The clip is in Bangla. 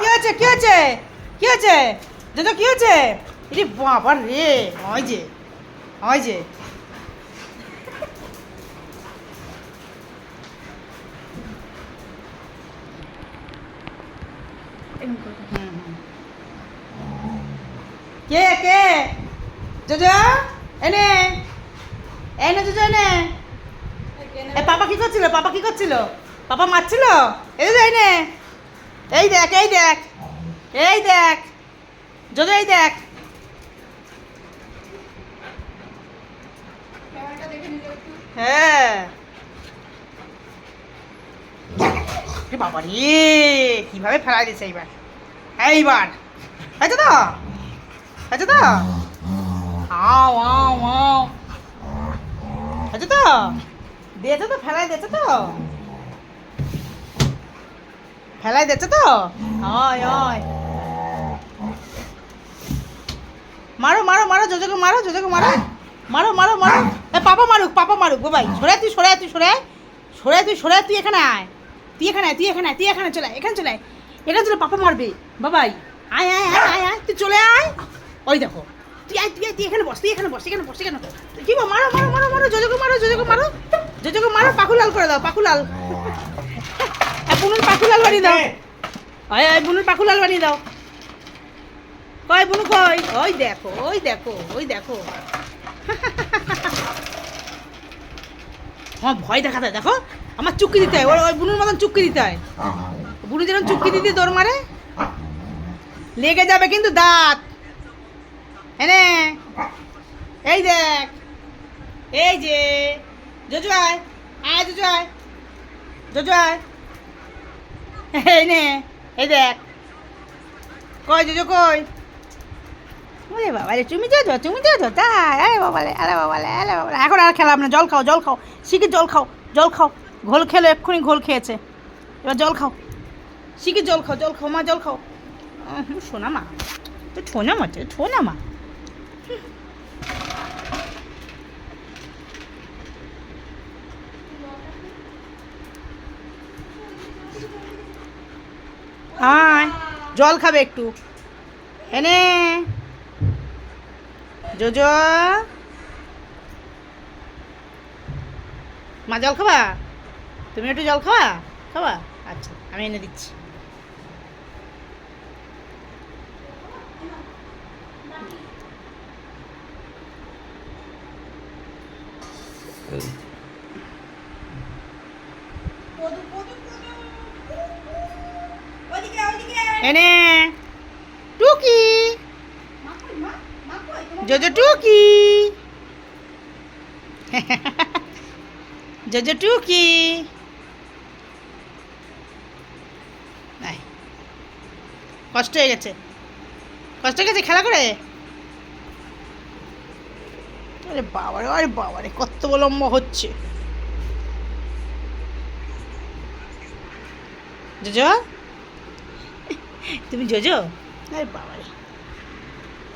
কি হয়েছে? কি হয়েছে? কি হয়েছে? জোজো কি হয়েছে? এরে বাবা রে হয় যে হয় যে। কে কে? জোজো এনে এনে জোজো এনে। এ, পাপা কি করছিল? পাপা কি করছিল? পাপা মারছিল? যে এনে। এই দেখ এই দেখ এই দেখ জোজো এই দেখ। হ্যাঁ। বাবা রে কীভাবে ফেলাই দিছে এইবার? এইবার। হয়েছে তো? হয়েছে তো? আও আও আও। হয়েছে তো? দিয়েছে তো ফেলাই দিয়েছে তো? ফেলাই দিয়েছে তো? হয় হয়। মারো মারো মারো যোজকে মারো যোজকে মারো। মারো মারো মারো। এ পাপা মারুক পাপা মারুক। বাবাই সরে তুই সরে তুই সরে। সরে তুই সরে তুই এখানে আয়। তুই এখানে আয় তুই এখানে আয় তুই এখানে চলে এখানে চলে আয়। এখানে চলে পাপা মারবে। বাবাই আয় আয় আয় আয় আয় তুই চলে আয়। ওই দেখো তুই আয় তুই আয় তুই এখানে বস তুই এখানে বস এখানে বস এখানে কি মারো মারো মারো মারো যোজকে মারো যোজকে মারো। যোজকে মারো পাখু লাল করে দাও পাখু লাল আর বুনুর পাখু লাল বানিয়ে দাও। আয় আয় বুনুর পাখু লাল বানিয়ে দাও। কয় বুনু কই ওই দেখো ওই দেখো ওই দেখো। আমার ভয় দেখাতে হয়, দেখো। আমার চুক্কি দিতে হয় ওর ওই বুনুর মতন চুক্কি দিতে হয়। বুনু যেরকম চুক্কি দিতে দৌড় মারে। লেগে যাবে কিন্তু দাঁত। এনে। এই দেখ। এই যে। জজু আয়। আয় জজু আয়। জজু আয়। এই নে, এই দেখ। কই জজু কই? ওরে বাবা রে তুমি যাও তুমি যাও তাই, আরে বাবা রে আরে বাবা রে আরে বাবা এখন আর খেলাম না, জল খাও জল খাও। শিখে জল খাও জল খাও। ঘোল খেলো, এক্ষুনি ঘোল খেয়েছে। এবার জল খাও। শিখে জল খাও জল খাও, মা, জল খাও। শোনা মা তো ছোনা মা ছোনা মা আয়, জল খাবে একটু। এনে। জোজো। মা, জল খাবা? তুমি একটু জল খাবা? খাবা? আচ্ছা আমি এনে দিচ্ছি। এনে। টুকি। জোজো টুকি। জোজো টুকি। কষ্ট হয়ে গেছে। কষ্ট হয়ে গেছে খেলা করে? আরে বাবারে আরে বাবারে, কত লম্বা হচ্ছে। জোজো? তুমি জোজো? আরে বাবারে।